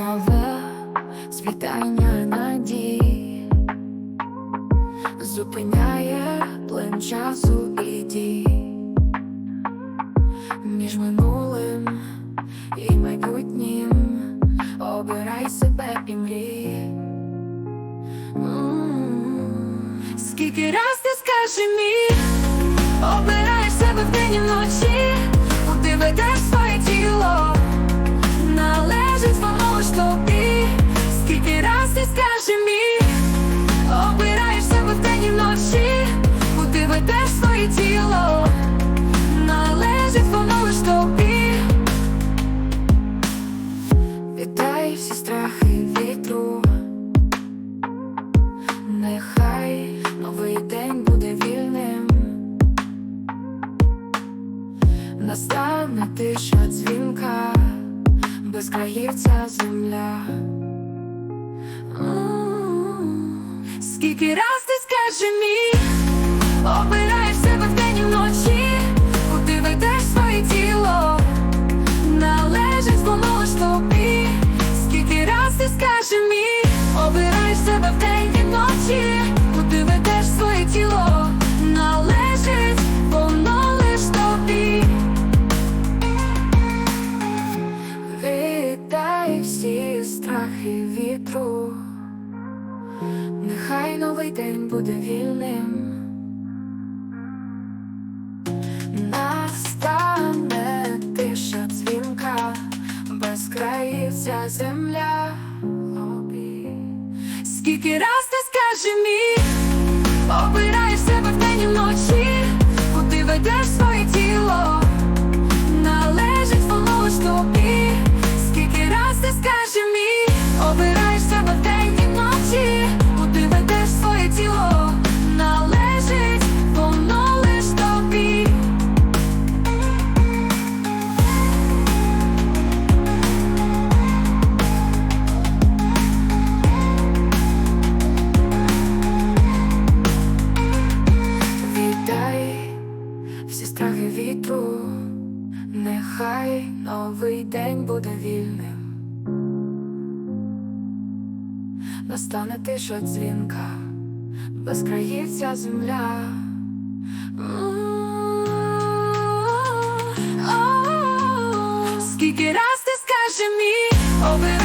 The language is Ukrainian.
нове світання надії зупиняє плин часу і дій. Між минулим і майбутнім обирай себе і мрій. Скільки раз ти скажи мій, обираєш себе вдень і вночі, куди ведеш своє Настане тиша дзвінка, без країв ця земля. Скільки раз ти скажи мій, новий день буде вільним. Настане тиша дзвінка, без країв ця земля лобі. Скільки раз ти скажи мій, обираєш світу, нехай новий день буде вільним, настане тиша дзвінка, без країв ця земля. Скільки раз ти скажеш мій,